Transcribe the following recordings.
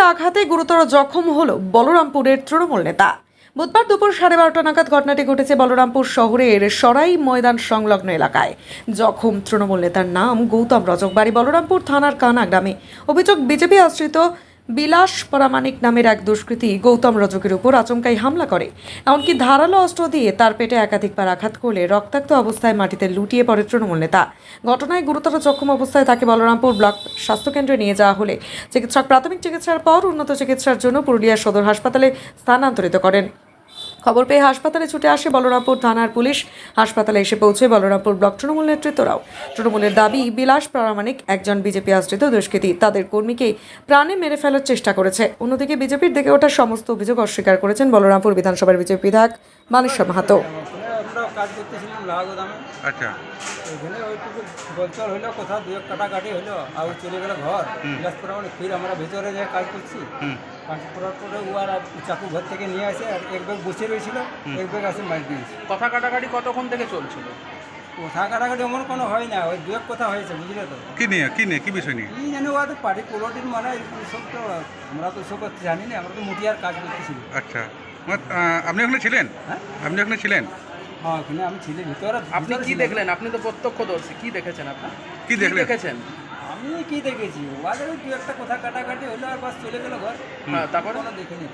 গুরুত্বের আঘাতে গুরুতর জখম হল বলরামপুরের তৃণমূল নেতা। বুধবার দুপুর সাড়ে বারোটা নাগাদ ঘটনাটি ঘটেছে বলরামপুর শহরের সরাই ময়দান সংলগ্ন এলাকায়। জখম তৃণমূল নেতার নাম গৌতম রজক বাড়ি বলরামপুর থানার কানা গ্রামে। অভিযোগ, বিজেপি আশ্রিত বিলাস পরামানিক নামের এক দুষ্কৃতী গৌতম রজকের উপর আচমকাই হামলা করে। এমনকি ধারালো অস্ত্র দিয়ে তার পেটে একাধিকবার আঘাত করলে রক্তাক্ত অবস্থায় মাটিতে লুটিয়ে পড়ে তৃণমূল নেতা। ঘটনায় গুরুতর জখম অবস্থায় তাকে বলরামপুর ব্লক স্বাস্থ্যকেন্দ্রে নিয়ে যাওয়া হলে চিকিৎসক প্রাথমিক চিকিৎসার পর উন্নত চিকিৎসার জন্য পুরুলিয়া সদর হাসপাতালে স্থানান্তরিত করেন। খবর পেয়ে হাসপাতালে ছুটে আসে বলরামপুর থানার পুলিশ। হাসপাতালে এসে পৌঁছে বলরামপুর ব্লক তৃণমূল নেতৃত্বরাও। তৃণমূলের দাবি, বিলাস প্রামাণিক একজন বিজেপি আশ্রিত দুষ্কৃতী, তাদের কর্মীকে প্রাণে মেরে ফেলার চেষ্টা করেছে। অন্যদিকে বিজেপির দিকে ওঠা সমস্ত অভিযোগ অস্বীকার করেছেন বলরামপুর বিধানসভার বিজেপি বিধায়ক মানেশ্বর মাহাতো আমরা কাজ করতেছিলাম লাহা গোদামে আচ্ছা। ওইখানে ওইটুকু বলচল হইল কোথাও দুই এক কাটাকাটি হইল আর চলে গেল ঘর। বিলাসপুর মানে ফির আমরা ভেতরে যে কাজ করছি। কাজ করার পরে ও আর চাকু ঘর থেকে নিয়ে আসে আর এক ব্যাগ বসে রয়েছিল এক ব্যাগ আসে মার দিয়েছে কথা কাটাকাটি কতক্ষণ থেকে চলছিল? কোথা কাটাকাটি এমন কোনো হয় না ওই দু এক কথা হয়েছে বুঝলে তো? কি নিয়ে কি নিয়ে কি বিষয় নিয়ে? কি জানি ও তো পার্টি পোলটির মানে সব তো আমরা তো সব জানি না আমরা তো মুটিয়ার কাজ করতেছি। আচ্ছা। আপনি ওখানে ছিলেন? হ্যাঁ। আপনি ওখানে ছিলেন? হ্যাঁ ওখানে আমি ছিলাম। ভিতরে আপনি কি দেখলেন? আপনি তো প্রত্যক্ষদর্শী। কি দেখেছেন আপনি কি দেখলেন? দেখেছেন? আমি কি দেখেছি? ওই দু একটা কথা কাটাকাটি হইল আর বাস চলে গেল ঘর। হ্যাঁ তারপরে? কোনো দেখিনি।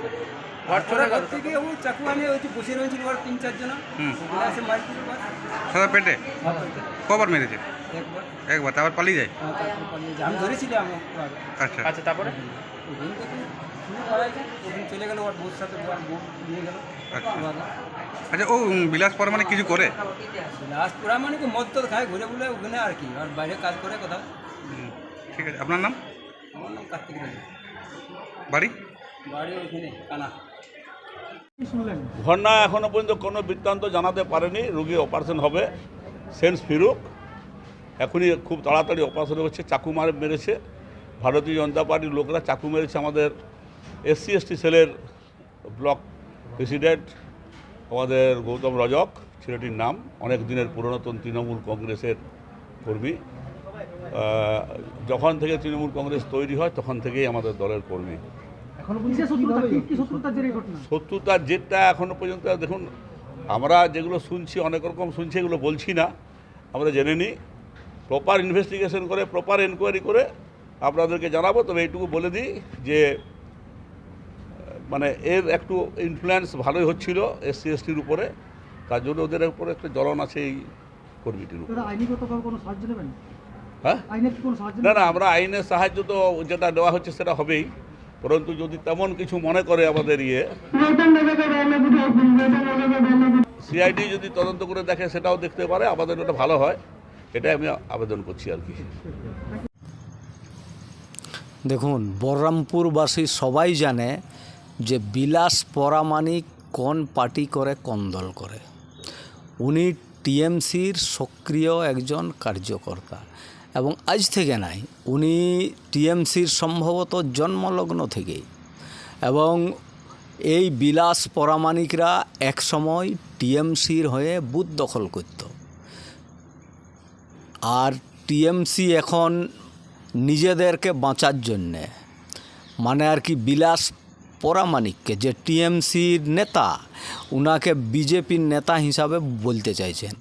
ঘর চলে ঘর থেকে ও চাকু আনে ওই যে বসে রয়েছিল ওর তিন চারজন। বাস সাদা পেটে? কবার মেরেছে? একবার। একবার তারপর পালিয়ে যায়? হ্যাঁ, পালিয়ে যায়। আমি ধরেছিলাম আচ্ছা। আচ্ছা তারপরে? ওখান থেকে চলে গেল ওর বউর সাথে নিয়ে গেল। আচ্ছা। আচ্ছা ও উম, বিলাস পরমানে কিছু করে? লাস্ট পুরা মানে কি মদ তো খায় ঘুরে ঘুরে ওখানে আর কি। আর বাইরে কাজ করে কোথাও। ঠিক আছে। আপনার নাম? আমার নাম কার্তিক রাজা বাড়ি? বাড়ি ওইখানে কানা। ঘটনা এখনও পর্যন্ত কোনো বৃত্তান্ত জানাতে পারেনি। রুগী অপারেশন হবে। সেন্স ফিরুক। এখনই খুব তাড়াতাড়ি অপারেশন হচ্ছে। চাকু মারে মেরেছে। ভারতীয় জনতা পার্টির লোকরা চাকু মেরেছে আমাদের এসসি এসটি সেলের ব্লক প্রেসিডেন্ট আমাদের গৌতম রজক ছেলেটির নাম। অনেক দিনের পুরাতন তৃণমূল কংগ্রেসের কর্মী। যখন থেকে তৃণমূল কংগ্রেস তৈরি হয় তখন থেকেই আমাদের দলের কর্মী। শত্রুতার জেরটা এখনও পর্যন্ত দেখুন আমরা যেগুলো শুনছি অনেক রকম শুনছি এগুলো বলছি না। আমরা জেনে নিই। প্রপার ইনভেস্টিগেশন করে প্রপার এনকোয়ারি করে আপনাদেরকে জানাব। তবে এইটুকু বলে দিই যে মানে এর একটু ইনফ্লুয়েন্স ভালোই হচ্ছিল এসসি এসটির উপরে। তার জন্য ওদের উপরে একটা জ্বলন আছে এই কর্মীটির উপরে। কোনো সাহায্য নেবেন? হ্যাঁ? না না আমরা আইনের সাহায্য তো যেটা দেওয়া হচ্ছে সেটা হবেই। পরন্তু যদি তেমন কিছু মনে করে আমাদের ইয়ে সিআইডি যদি তদন্ত করে দেখে সেটাও দেখতে পারে আমাদের ওটা ভালো হয়। এটাই আমি আবেদন করছি আর কি। দেখুন বহরমপুরবাসী সবাই জানে যে বিলাস পরামানিক কোন পার্টি করে কোন দল করে। উনি টিএমসির সক্রিয় একজন কার্যকর্তা। এবং আজ থেকে নাই, উনি টিএমসির সম্ভবত জন্মলগ্ন থেকেই। এবং এই বিলাস পরামানিকরা একসময় টিএমসির হয়ে বুথ দখল করত। আর টিএমসি এখন নিজেদেরকে বাঁচার জন্যে মানে আর কি বিলাস পরামানিককে যে টিএমসির নেতা, উনাকে বিজেপির নেতা হিসাবে বলতে চাইছেন।